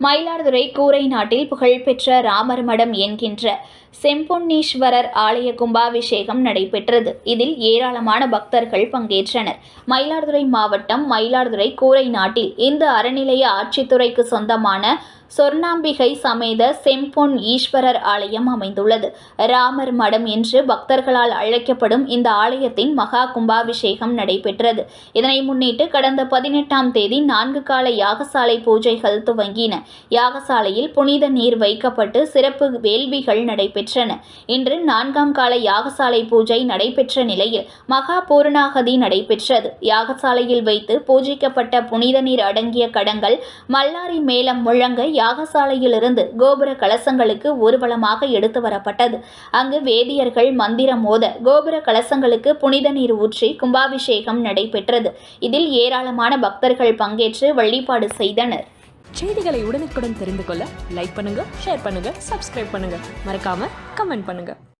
மயிலாடுதுறை கூரை நாட்டில் புகழ்பெற்ற ராமர் மடம் என்கின்ற செம்பொன்னீஸ்வரர் ஆலய கும்பாபிஷேகம் நடைபெற்றது. இதில் ஏராளமான பக்தர்கள் பங்கேற்றனர். மயிலாடுதுறை மாவட்டம் மயிலாடுதுறை கூரை நாட்டில் இந்து அறநிலைய ஆட்சித்துறைக்கு சொந்தமான சொர்ணாம்பிகை சமேத செம்பொன் ஈஸ்வரர் ஆலயம் அமைந்துள்ளது. ராமர் மடம் என்று பக்தர்களால் அழைக்கப்படும் இந்த ஆலயத்தின் மகா கும்பாபிஷேகம் நடைபெற்றது. இதனை முன்னிட்டு கடந்த பதினெட்டாம் தேதி நான்கு கால யாகசாலை பூஜைகள் துவங்கின. யாகசாலையில் புனித நீர் வைக்கப்பட்டு சிறப்பு வேள்விகள் நடைபெற்றன. இன்று நான்காம் கால யாகசாலை பூஜை நடைபெற்ற நிலையில் மகா பூர்ணாகதி நடைபெற்றது. யாகசாலையில் வைத்து பூஜிக்கப்பட்ட புனித நீர் அடங்கிய கடங்கள் மல்லாரி மேளம் முழங்க யாகசாலையிலிருந்து கோபுர கலசங்களுக்கு ஊர்வலமாக எடுத்து வரப்பட்டது. அங்கு வேதியர்கள் மந்திரம் மோத கோபுர கலசங்களுக்கு புனித நீர் ஊற்றி கும்பாபிஷேகம் நடைபெற்றது. இதில் ஏராளமான பக்தர்கள் பங்கேற்று வழிபாடு செய்தனர். செய்திகளை உடனுக்குடன் தெரிந்து கொள்ள லைக் பண்ணுங்க ஷேர் பண்ணுங்க சப்ஸ்கிரைப் பண்ணுங்க. மறக்காம கமெண்ட் பண்ணுங்க.